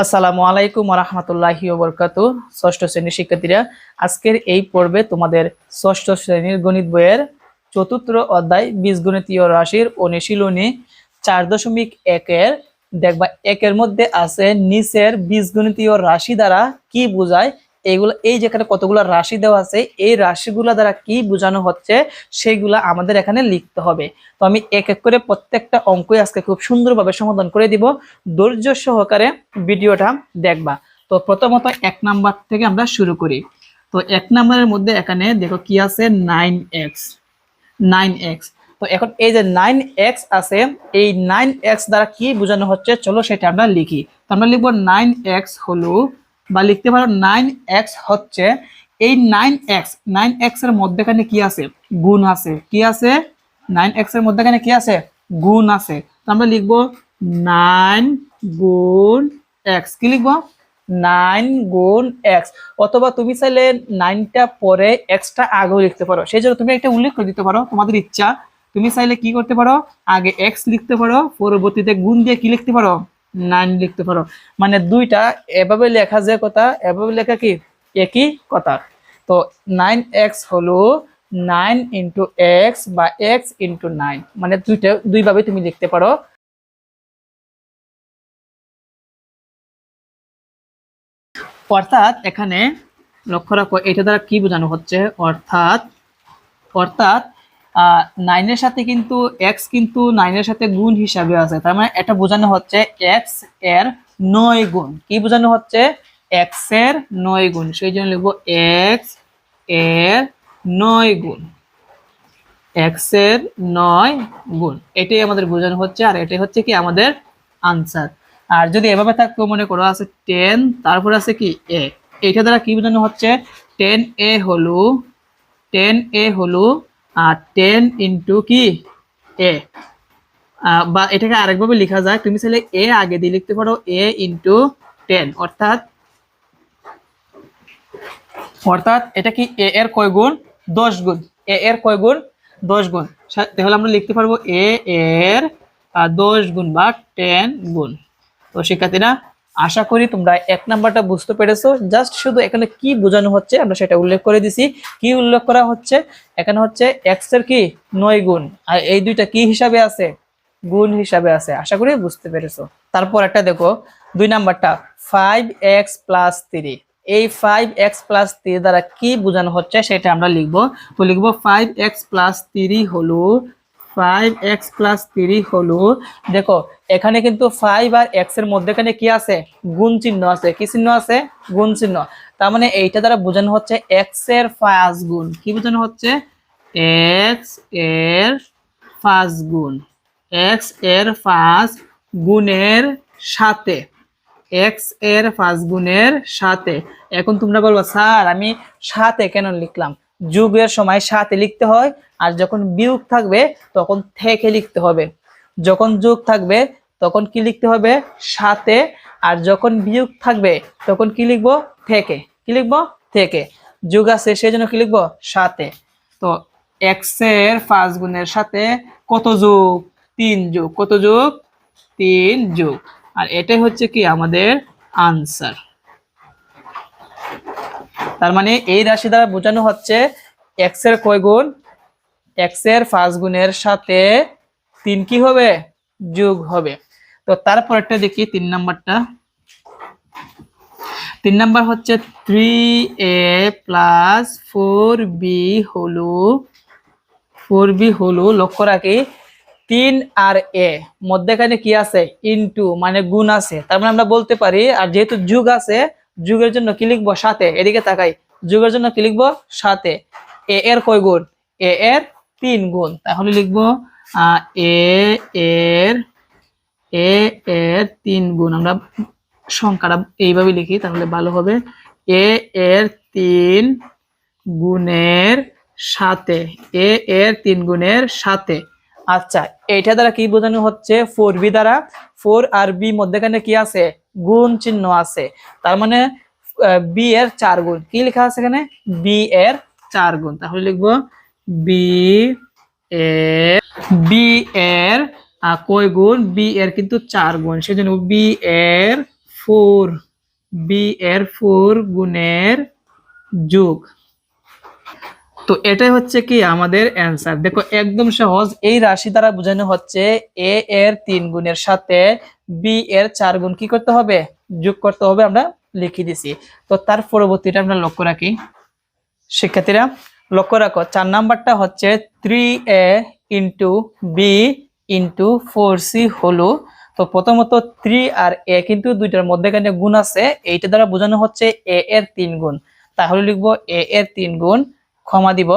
আসসালামু আলাইকুম রহমতুল্লাহি বরকাত ষষ্ঠ শ্রেণির শিক্ষার্থীরা, আজকের এই পর্বে তোমাদের ষষ্ঠ শ্রেণির গণিত বইয়ের চতুর্থ অধ্যায় বীজগণিতীয় রাশির অনুশীলনী চার দশমিক একের দেখবা একের মধ্যে আছে নিচের বীজগণিতীয় রাশি দ্বারা কি বোঝায়? এইগুলো এই যেখানে কতগুলো রাশি দেওয়া আছে, এই রাশিগুলো দ্বারা কি বোঝানো হচ্ছে সেইগুলা আমাদের এখানে লিখতে হবে। তো আমি এক এক করে প্রত্যেকটা অঙ্কই আজকে খুব সুন্দরভাবে সমাধান করে দিব। ধৈর্য সহকারে ভিডিওটা দেখবা। তো প্রথমত এক নাম্বার থেকে আমরা শুরু করি। তো এক নাম্বারের মধ্যে এখানে দেখো কি আছে, নাইন এক্স নাইন এক্স। তো এখন এই যে নাইন এক্স আছে, এই নাইন এক্স দ্বারা কি বোঝানো হচ্ছে, চলো সেটা আমরা লিখি। তো আমরা লিখব নাইন এক্স হলো বা লিখতে পারো নাইন এক্স হচ্ছে, এই নাইন এক্স নাইন এক্সের মধ্যেখানে কি আছে? গুণ আছে। কি আছে? নাইন এক্সের মধ্যেখানে কি আছে? গুণ আছে। তো আমরা লিখব নাইন গুণ এক্স কি লিখব? নাইন গুণ এক্স অথবা তুমি চাইলে নাইনটা পরে এক্সটা আগেও লিখতে পারো। সেই জন্য তুমি একটা উল্লেখ করে দিতে পারো, তোমাদের ইচ্ছা। তুমি চাইলে কি করতে পারো? আগে এক্স লিখতে পারো, পরবর্তীতে গুণ দিয়ে কি লিখতে পারো? নাইন লিখতে পারো। মানে দুইটা, এভাবে লেখা যে কথা, এভাবে লেখা কি? একই কথা। তো নাইন এক্স হলো নাইন ইন্টু এক্স বা এক্স ইন্টু নাইন। মানে দুইটা দুইভাবে তুমি লিখতে পারো। অর্থাৎ এখানে লক্ষ্য রাখো, এটা দ্বারা কি বোঝানো হচ্ছে? অর্থাৎ অর্থাৎ নাইনের সাথে কিন্তু এক্স কিন্তু নাইনের সাথে গুণ হিসাবে আছে। তার মানে এটা বোঝানো হচ্ছে এক্সের নয় গুণ। কি বোঝানো হচ্ছে? এক্সের নয় গুণ। সেই জন্য লিখব এক্সের নয় গুণ। এক্সের নয় গুণ। এটাই আমাদের বোঝানো হচ্ছে আর এটাই হচ্ছে কি আমাদের আনসার আর যদি এভাবে থাকতো মনে করো আছে টেন তারপর আছে কি এ এইটা দ্বারা কি বোঝানো হচ্ছে? টেন এ হলো টেন এ হলো টেন ইন্টু কি? এ বা এটাকে আরেকভাবে লেখা যায়, তুমি চাইলে এ আগে দিয়ে লিখতে পারো এ ইন্টু টেন অর্থাৎ অর্থাৎ এটা কি এ এর কয় গুণ? দশ গুণ। এ এর কয় গুণ? দশ গুণ। তাহলে আমরা লিখতে পারব এ এর দশ গুণ বা টেন গুণ। তো শিক্ষার্থীরা আশা করি তোমরা এক নাম্বারটা বুঝতে পেরেছ। জাস্ট শুধু এখানে কি বোঝানো হচ্ছে, আমরা সেটা উল্লেখ করে দিছি। কি উল্লেখ করা হচ্ছে? এখানে হচ্ছে এক্সের কি? নয় গুণ। আর এই দুইটা কি হিসাবে আছে? গুণ হিসাবে আছে। আশা করি বুঝতে পেরেছ। তারপর একটা দেখো, দুই নাম্বারটা ফাইভ এক্স প্লাস থ্রি এই ফাইভ এক্স প্লাস থ্রি দ্বারা কি বোঝানো হচ্ছে সেটা আমরা লিখব। তো লিখব ফাইভ এক্স প্লাস থ্রি হলো ফাইভ এক্স প্লাস থ্রি হলো, দেখো, এখানে কিন্তু ফাইভ আর এক্সের মধ্যেখানে কি আছে? গুণ চিহ্ন আছে। কি চিহ্ন আছে? গুণ চিহ্ন। তার মানে এইটা দ্বারা বোঝানো হচ্ছে এক্সের পাঁচ গুণ। কি বোঝানো হচ্ছে? এক্সের পাঁচ গুণ। এক্সের পাঁচ গুণের সাথে। এক্সের পাঁচ গুণের সাথে। এখন তোমরা বলব, স্যার, আমি সাথে কেন লিখলাম? যুগের সময় সাথে লিখতে হয়, আর যখন বিয়োগ থাকবে, তখন থেকে লিখতে হবে। যখন যোগ থাকবে, তখন কি লিখতে হবে? সাথে। আর যখন বিয়োগ থাকবে, তখন কি লিখব? থেকে। কি লিখব? থেকে। যোগ আছে সেই জন্য কি লিখব? সাথে। তো এক্সের পাঁচ গুণের সাথে কত যোগ? তিন যোগ। কত যোগ? তিন যোগ। আর এটাই হচ্ছে কি আমাদের আনসার তার মানে এই রাশি দ্বারা বোঝানো হচ্ছে এক্সের কয় গুণ? এক্সের পাঁচ গুণের সাথে তিন কি হবে? যোগ হবে। তো তারপরটা দেখি, তিন নাম্বারটা। তিন নাম্বার হচ্ছে three A plus four B হলো ফোর বি হলো, লক্ষ্য রাখি, তিন আর এ মধ্যেখানে কি আছে? ইনটু মানে গুণ আছে। তার মানে আমরা বলতে পারি, আর যেহেতু যুগ আছে যুগের জন্য কি লিখব? সাথে। এদিকে তাকাই। যুগের জন্য কি লিখব? সাথে। এ এর কয় গুণ? এ এর তিন গুণ। তাহলে লিখব এ, এর এ, এর তিন গুণ। আমরা সংখ্যাটা এইভাবে লিখি, তাহলে ভালো হবে। এ এর তিন গুণের সাথে। এ এর তিন গুণের সাথে। আচ্ছা এইটা দ্বারা কি বোঝানো হচ্ছে? ফোর বি দ্বারা ফোর আর বি মধ্যেখানে কি আছে? গুণ চিহ্ন আছে। তার মানে বি এর চার গুণ। কি লেখা আছে এখানে? বি এর চার গুণ। তাহলে লিখব বি এর বি এর কয় গুণ? বি এর কিন্তু চার গুণ। সেজন্য বি এর ফোর বি এর ফোর গুণের যোগ। তো এটাই হচ্ছে কি আমাদের অ্যান্সার দেখো, একদম সহজ। এই রাশি দ্বারা বোঝানো হচ্ছে এ এর তিন গুণের সাথে বি এর চার গুণ কি করতে হবে? যোগ করতে হবে আমরা লিখে দিছি। তো তার পরবর্তীটা আমরা লক্ষ্য রাখি। শিক্ষার্থীরা, লক্ষ্য রাখো, চার নাম্বারটা হচ্ছে three A into B into four C হলো। তো প্রথমত থ্রি আর এ কিন্তু দুইটার মধ্যেখানে গুণ আছে। এইটা দ্বারা বোঝানো হচ্ছে এ এর তিন গুণ। তাহলে লিখব এ এর তিন গুণ ক্ষমা দিব।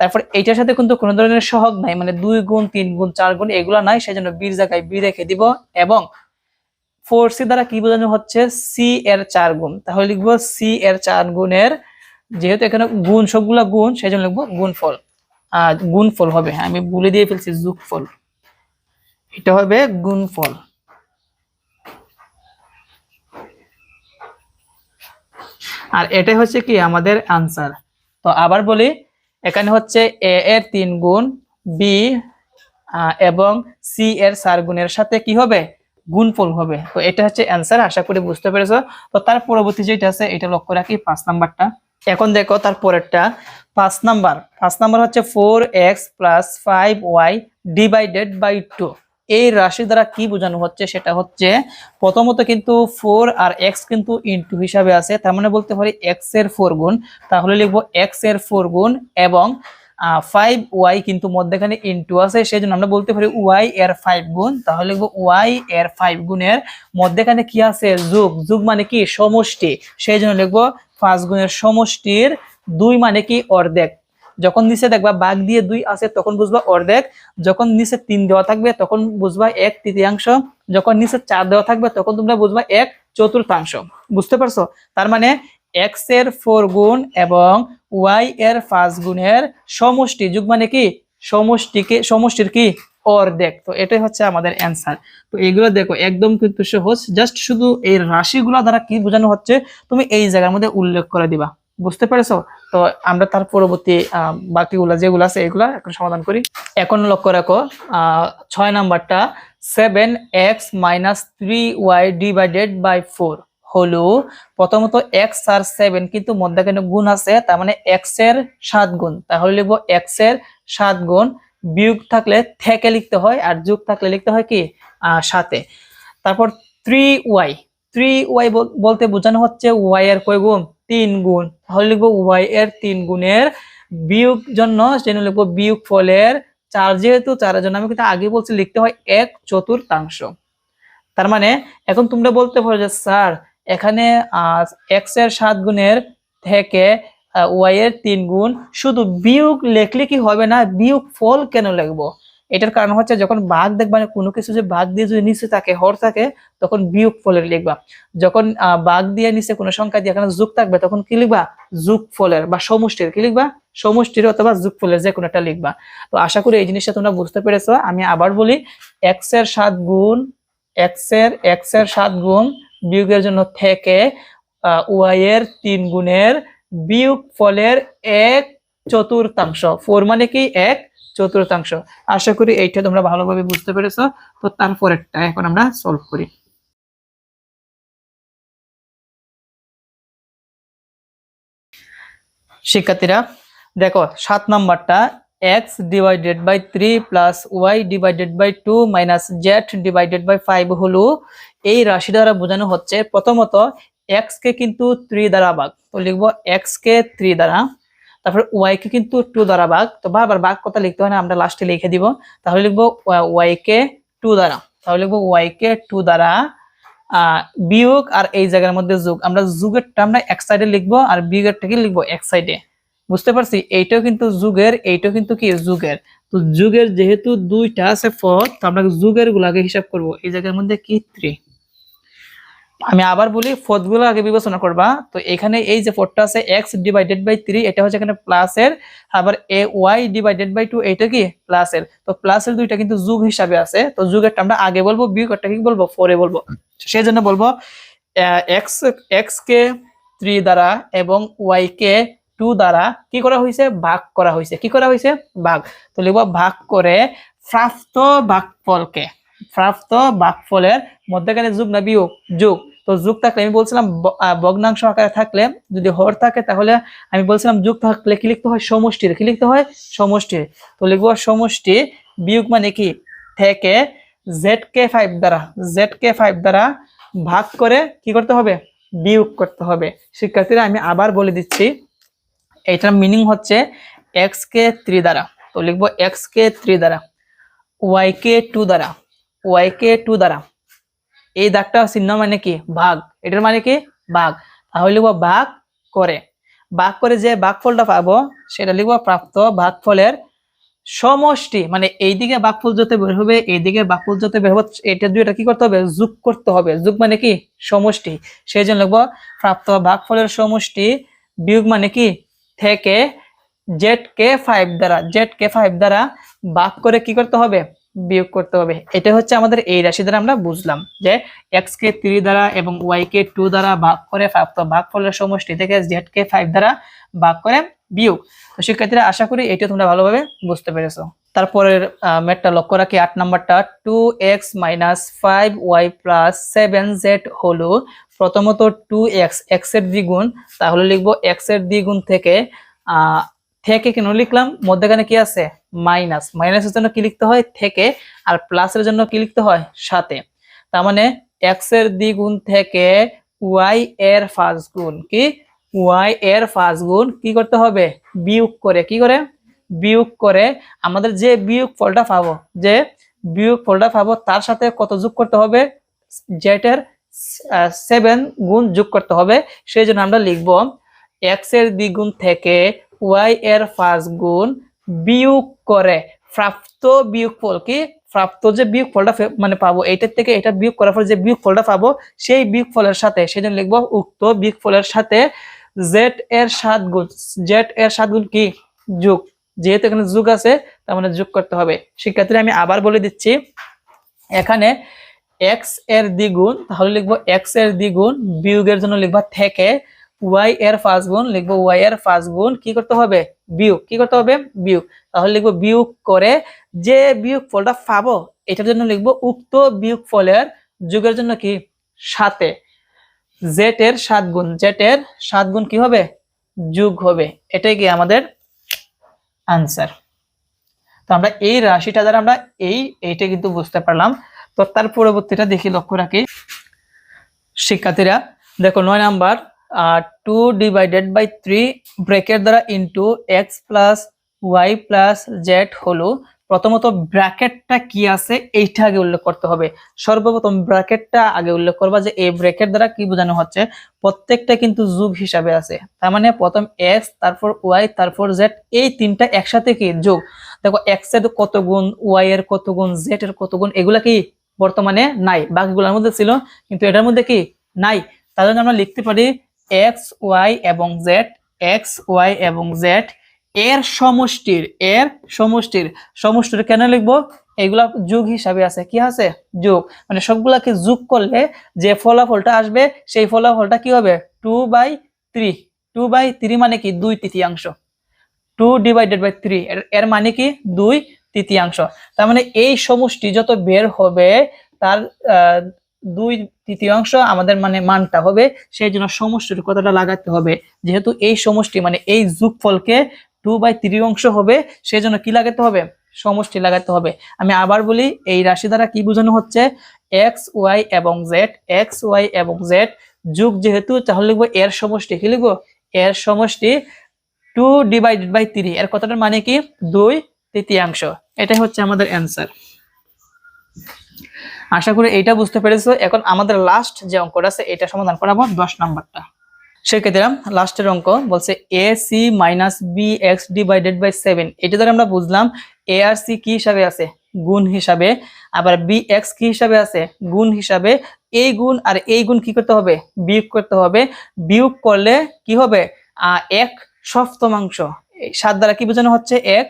তারপর এইটার সাথে কিন্তু কোনো ধরনের সহগ নাই মানে দুই গুণ, তিন গুণ, চার গুণ এগুলো নাই, সেজন্য বীর জায়গায় বি রেখে দিব এবং ফোর সি দ্বারা কি বোঝানো হচ্ছে? সি এর চার গুণ। তাহলে লিখব সি এর চার গুণের, যেহেতু এখানে গুণ, সবগুলা গুণ সেই জন্য লিখব গুণফল। আর গুণফল হবে হ্যাঁ আমি বলে দিয়ে ফেলছি যোগফল। এটা হবে গুণফল। আর এটাই হচ্ছে কি আমাদের আনসার তো আবার বলি, এখানে হচ্ছে এ এর তিন গুণ, বি এবং সি এর চার গুণের সাথে কি হবে? গুণফল হবে। তো এটা হচ্ছে অ্যান্সার আশা করি বুঝতে পেরেছ। তো তার পরবর্তী যেটা আছে, এটা লক্ষ্য রাখি, পাঁচ নাম্বারটা। এখন দেখো তার পরেরটা, পাঁচ নাম্বার। পাঁচ নাম্বার হচ্ছে four X plus five Y divided by two এই রাশি দ্বারা কি বোঝানো হচ্ছে সেটা হচ্ছে প্রথমত কিন্তু ফোর আর এক্স কিন্তু ইনটু হিসাবে আছে, তার মানে বলতে পারি এক্সের ফোর গুণ। তাহলে লিখব এক্সের ফোর গুণ এবং ফাইভ ওয়াই কিন্তু মধ্যেখানে ইনটু আছে সেই জন্য আমরা বলতে পারি ওয়াই এর ফাইভ গুণ। তাহলে লিখব ওয়াই এর ফাইভ গুণের মধ্যেখানে কি আছে? যুগ। যুগ মানে কি? সমষ্টি। সেই জন্য লিখব পাঁচ গুণের সমষ্টির দুই মানে কি? অর্ধেক। যখন নিচে দেখবা বাঘ দিয়ে দুই আছে, তখন বুঝবা অর্ধেক। যখন নিচে তিন দেওয়া থাকবে, তখন বুঝবা এক তৃতীয়াংশ। যখন নিচে চার দেওয়া থাকবে, তখন তোমরা বুঝবা এক চতুর্থাংশ। বুঝতে পারছ? তার মানে এক্সের ফোর গুণ এবং ওয়াই এর পাঁচ গুণের সমষ্টি, যুগ মানে কি? সমষ্টিকে, সমষ্টির কি? অর্ধেক। তো এটাই হচ্ছে আমাদের অ্যান্সার তো এগুলো দেখো, একদম কিন্তু সহজ। জাস্ট শুধু এই রাশিগুলো দ্বারা কি বোঝানো হচ্ছে? তুমি এই জায়গার মধ্যে উল্লেখ করে দিবা। বুঝতে পেরেছ? তো আমরা তার পরবর্তী বাকিগুলো যেগুলো আছে, এগুলা এখন সমাধান করি। এখন লক্ষ্য রাখো ছয় নাম্বারটা seven x minus three y divided by four হলো প্রথমত এক্স আর সেভেন কিন্তু মধ্যখানে গুণ আছে, তার মানে এক্সের সাত গুণ। তাহলে লিখব এক্সের সাত গুণ, বিয়োগ থাকলে থেকে লিখতে হয়, আর যোগ থাকলে লিখতে হয় কি? সাথে তারপর থ্রি ওয়াই থ্রি ওয়াই বলতে বোঝানো হচ্ছে ওয়াই এর কয় গুণ? তিন গুণ। তাহলে লিখব ওয়াই এর তিন গুণের বিয়োগ জন্য, সেজন্য লিখব বিয়োগ ফলের চার যেহেতু, চারের জন্য আমি কিন্তু আগে বলছি লিখতে হয় এক চতুর্থাংশ। তার মানে এখন তোমরা বলতে পারো যে, স্যার, এখানে এক্সের সাত গুণের থেকে ওয়াই এর তিন গুণ। শুধু বিয়োগ লেখলে কি হবে না, বিয়োগ ফল কেন লিখব? এটার কারণ হচ্ছে যখন ভাগ দেখবা কোনো কিছু যে ভাগ দিয়ে যদি নিচে থাকে, হর থাকে, তখন বিয়োগ ফলের লিখবা। যখন ভাগ দিয়ে নিচে কোনো সংখ্যা দিয়ে এখানে যোগ থাকবে, তখন কি লিখবা? যোগ ফলের বা সমষ্টির, কি লিখবা? সমষ্টির অথবা যোগ ফলের যে একটা লিখবা। তো আশা করি এই জিনিসটা তোমরা বুঝতে পেরেছ। আমি আবার বলি এক্সের সাত গুণ এক্সের এক্সের সাত গুণ বিয়োগের জন্য থেকে ওয়াই এর তিন গুণের বিয়োগ ফলের এক চতুর্থাংশ। ফোর মানে কি? এক চতুর্থাংশ। আশা করি এইটা তোমরা ভালোভাবে বুঝতে পেরেছ, তো তারপরেরটা এখন আমরা সলভ করি। শিক্ষার্থীরা, দেখো, সাত নাম্বারটা x divided by three plus y divided by two minus z divided by five হলো এই রাশি দ্বারা বোঝানো হচ্ছে প্রথমত এক্স কে কিন্তু থ্রি দ্বারা ভাগ। তো লিখব এক্স কে থ্রি দ্বারা। তারপর ওয়াই কে কিন্তু টু দ্বারা ভাগ। তো বারবার ভাগ কথা লিখতে হয় না, আমরা লাস্টে লিখে দিব। তাহলে লিখব ওয়াই কে টু দ্বারা। তাহলে লিখব ওয়াই কে টু দ্বারা বিয়োগ আর এই জায়গার মধ্যে যোগ। আমরা যুগেরটা আমরা এক সাইডে লিখব আর বিয়োগেরটাকে লিখব এক সাইডে বুঝতে পারছি? এইটাও কিন্তু যুগের, এইটাও কিন্তু কি? যুগের। তো যুগের যেহেতু দুইটা আছে পদ তো আমরা যুগের গুলাকে হিসাব করব। এই জায়গার মধ্যে কি থ্রি আমি আবার বলি পদগুলো আগে বিবেচনা করবা। তো এখানে এই যে পদটা আছে এক্স ডিভাইডেড বাই থ্রি এটা হচ্ছে এখানে প্লাসের আবার এ ওয়াই ডিভাইডেড বাই টু এটা কি? প্লাসের তো প্লাসের দুইটা কিন্তু যুগ হিসাবে আছে। তো যুগেরটা আমরা আগে বলব বিয়োগেরটা কি বলব? পরে বলব। সেই জন্য বলব এক্স এক্স কে থ্রি দ্বারা এবং ওয়াই কে টু দ্বারা কি করা হয়েছে? ভাগ করা হয়েছে। কি করা হয়েছে? ভাগ। তো লিখব ভাগ করে প্রাপ্ত ভাগফলকে। প্রাপ্ত ভাগফলের মধ্যেখানে যুগ না বিয়োগ, যুগ। তো যুগ থাকলে, আমি বলছিলাম ভগ্নাংশ আকারে থাকলে, যদি হর থাকে, তাহলে আমি বলছিলাম যুগ থাকলে কি লিখতে হয়? সমষ্টির। কি লিখতে হয়? সমষ্টির। তো লিখব সমষ্টি বিয়োগ মানে কি? থেকে জেড কে ফাইভ দ্বারা জেড কে ফাইভ দ্বারা ভাগ করে কি করতে হবে? বিয়োগ করতে হবে। শিক্ষার্থীরা, আমি আবার বলে দিচ্ছি, এটার মিনিং হচ্ছে এক্স কে থ্রি দ্বারা। তো লিখব এক্স কে থ্রি দ্বারা ওয়াই কে টু দ্বারা। ওয়াই কে টু দ্বারা। এই দাগটা চিহ্ন মানে কি? ভাগ। এটার মানে কি? ভাগ। তাহলে লিখব ভাগ করে ভাগ করে যে ভাগফলটা পাবো, সেটা লিখব প্রাপ্ত ভাগফলের সমষ্টি। মানে এইদিকে ভাগফল যত বের হবে, এইদিকে ভাগফল যত বের হবে এটা দুইটা কি করতে হবে? যোগ করতে হবে। যোগ মানে কি? সমষ্টি। সেই জন্য লিখব প্রাপ্ত ভাগফলের সমষ্টি বিয়োগ মানে কি? থেকে জেড কে ফাইভ দ্বারা। জেড কে ফাইভ দ্বারা ভাগ করে কি করতে হবে? বিয়োগ করতে হবে। এটা হচ্ছে আমাদের এই রাশি দ্বারা আমরা বুঝলাম যে এক্স কে থ্রি দ্বারা এবং ওয়াই কে টু দ্বারা ভাগ করে প্রাপ্ত ভাগফলের সমষ্টি থেকে জেড কে ফাইভ দ্বারা ভাগ করে বিয়োগ। তো শিক্ষার্থীরা আশা করি এটা তোমরা ভালোভাবে বুঝতে পেরেছ। তারপরের ম্যাটটা লক্ষ্য রাখি, আট নাম্বারটা two x minus five y plus seven z হলো প্রথমত টু এক্স এক্সের দ্বিগুণ, তাহলে লিখব এক্সের দ্বিগুণ থেকে থেকে কেন লিখলাম? মধ্যখানে কি আছে? মাইনাস মাইনাসের জন্য কি লিখতে হয়? থেকে। আর প্লাসের জন্য কি লিখতে হয়? সাথে। তার মানে এক্সের দ্বিগুণ থেকে ওয়াই এর ফার্স্ট গুণ কি? ওয়াই এর ফার্স্ট গুণ কি করতে হবে? বিয়োগ করে। কি করে? বিয়োগ করে। আমাদের যে বিয়োগ ফলটা পাবো, যে বিয়োগ ফলটা পাবো, তার সাথে কত যোগ করতে হবে? জেটের সেভেন গুণ যোগ করতে হবে। সেই জন্য আমরা লিখব এক্সের দ্বিগুণ থেকে ওয়াই এর ফার্স্ট গুণ বিয়োগ করে। প্রাপ্ত বিয়োগ ফল কি? প্রাপ্ত যে বিয়োগ ফলটা মানে পাবো, এইটার থেকে এটা বিয়োগ করার পর যে বিয়োগ ফলটা পাবো, সেই বিয়োগ ফলের সাথে, সেজন্য লিখব উক্ত বিয়োগ ফলের সাথে জেড এর সাত গুণ। জেড এর সাত গুণ কি? যোগ। যেহেতু এখানে যোগ আছে, তার মানে যোগ করতে হবে। শিক্ষার্থীরা আমি আবার বলে দিচ্ছি, এখানে এক্সের দ্বিগুণ, তাহলে লিখব এক্সের দ্বিগুণ বিয়োগের জন্য লিখবা থেকে ওয়াই এর ফার্স্ট গুণ লিখব ওয়াই এর ফার্স্ট গুণ, কি করতে হবে? বিয়োগ। কি করতে হবে? বিয়োগ। তাহলে লিখব বিয়োগ করে যে বিয়োগ ফলটা পাবো, এটার জন্য লিখব উক্ত বিয়োগ ফলের যুগের জন্য কি? সাথে জেট এর সাত গুণ। জেট এর সাত গুণ কি হবে? যোগ হবে। এটাই কি আমাদের আনসার তো আমরা এই রাশিটা দ্বারা আমরা এই, এইটা কিন্তু বুঝতে পারলাম। তো তার পরবর্তীটা দেখি লক্ষ্য রাখি। শিক্ষার্থীরা, দেখো নয় number. Two divided by three ব্রেকের দ্বারা into x plus y plus z হলো প্রথমত ব্র্যাকেটটা কি আছে এইটা আগে উল্লেখ করতে হবে। সর্বপ্রথম ব্র্যাকেটটা আগে উল্লেখ করবা যে এই ব্র্যাকেট দ্বারা কি বোঝানো হচ্ছে, প্রত্যেকটা কিন্তু যুগ হিসাবে আছে। তার মানে প্রথম এক্স তারপর ওয়াই তারপর জেড এই তিনটা একসাথে কি যোগ? দেখো এক্সের কত গুণ ওয়াই এর কত গুণ জেড এর কত গুণ, এগুলা কি বর্তমানে নাই। বাকিগুলোর মধ্যে ছিল, কিন্তু এটার মধ্যে কি নাই? তার জন্য আমরা লিখতে পারি এক্স ওয়াই এবং জেড এক্স ওয়াই এবং জেড এর সমষ্টির এর সমষ্টির সমষ্টির কেন লিখব? এগুলা যোগ হিসাবে আছে। কি আছে? যোগ। মানে সবগুলাকে যোগ করলে যে ফলাফলটা আসবে সেই ফলাফলটা কি হবে? Two by three two by three মানে কি? দুই তৃতীয়াংশ। টু ডিভাইডেড বাই থ্রি এর মানে কি? দুই তৃতীয়াংশ। তার মানে এই সমষ্টি যত বের হবে তার আহ, দুই তৃতীয়াংশ আমাদের মানে মানটা হবে, সেই জন্য সমষ্টির কথাটা লাগাতে হবে? যেহেতু এই সমষ্টি মানে এই যোগফলকে টু বাই থ্রি অংশ হবে, সেই জন্য কি লাগাতে হবে? সমষ্টি লাগাতে হবে। আমি আবার বলি, এই রাশি দ্বারা কি বোঝানো হচ্ছে? এক্স ওয়াই এবং জেড এক্স ওয়াই এবং জেড যুগ যেহেতু, তাহলে লিখব এর সমষ্টি। কি লিখব? এর সমষ্টি টু ডিভাইডেড বাই থ্রি এর কথাটার মানে কি? দুই তৃতীয়াংশ। এটাই হচ্ছে আমাদের অ্যান্সার আশা করি এইটা বুঝতে পেরেছ। এখন আমাদের লাস্ট যে অঙ্কটা আছে, এটা সমাধান করাবো দশ নাম্বারটা। সেক্ষেত্রে লাস্টের অঙ্ক বলছে a c minus b x divided by seven এটা দ্বারা আমরা বুঝলাম এ আর সি কি হিসাবে আছে? গুণ হিসাবে। আবার বি এক্স কি হিসাবে আছে? গুণ হিসাবে। এই গুণ আর এই গুণ কি করতে হবে? বিয়োগ করতে হবে। বিয়োগ করলে কি হবে? এক সপ্তমাংশ। সাত দ্বারা কি বোঝানো হচ্ছে? এক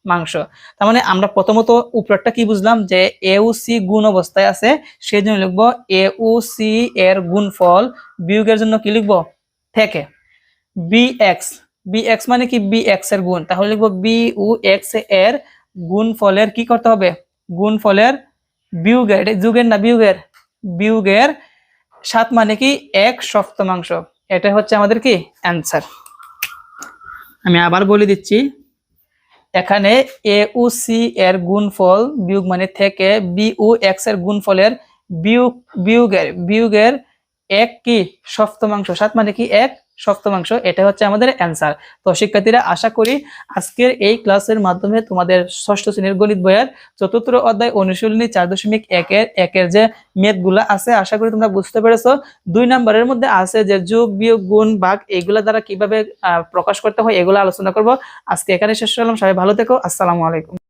সপ্তমাংশ তার মানে আমরা প্রথমত উপরেরটা কি বুঝলাম যে এ ও সি গুণ অবস্থায় আছে সেই জন্য লিখব এ ও সি এর গুণফল বিয়োগের জন্য কি লিখব? থেকে। B x. বি এক্স মানে কি? বি এক্সের গুণ। তাহলে লিখব বি ও এক্সের গুণফলের কি করতে হবে? গুণফলের বিয়োগের, এটা যুগের না বিয়োগের? বিয়োগের সাত মানে কি? এক সপ্তমাংশ। এটা হচ্ছে আমাদের কি? অ্যান্সার আমি আবার বলে দিচ্ছি এখানে এ ও সি এর গুণফল বিয়োগ মানে থেকে বি ও এক্সের গুণফলের বিয়োগ বিয়োগের বিয়োগের এক কি? সপ্তমাংশ। সাত মানে কি? এক। সপ্তমাংশ এটা হচ্ছে আমাদের অ্যান্সার তো শিক্ষার্থীরা, আশা করি আজকের এই ক্লাসের মাধ্যমে তোমাদের ষষ্ঠ শ্রেণির গণিত বইয়ের চতুর্থ অধ্যায় অনুশীলনী চার দশমিক একের একের যে মেদগুলা আছে, আশা করি তোমরা বুঝতে পেরেছ। দুই নম্বরের মধ্যে আছে যে যোগ, বিয়োগ, গুণ, ভাগ এগুলা দ্বারা কীভাবে প্রকাশ করতে হয়, এগুলো আলোচনা করব। আজকে এখানে শেষ করলাম, সবাই ভালো থেকো, আসসালামু আলাইকুম।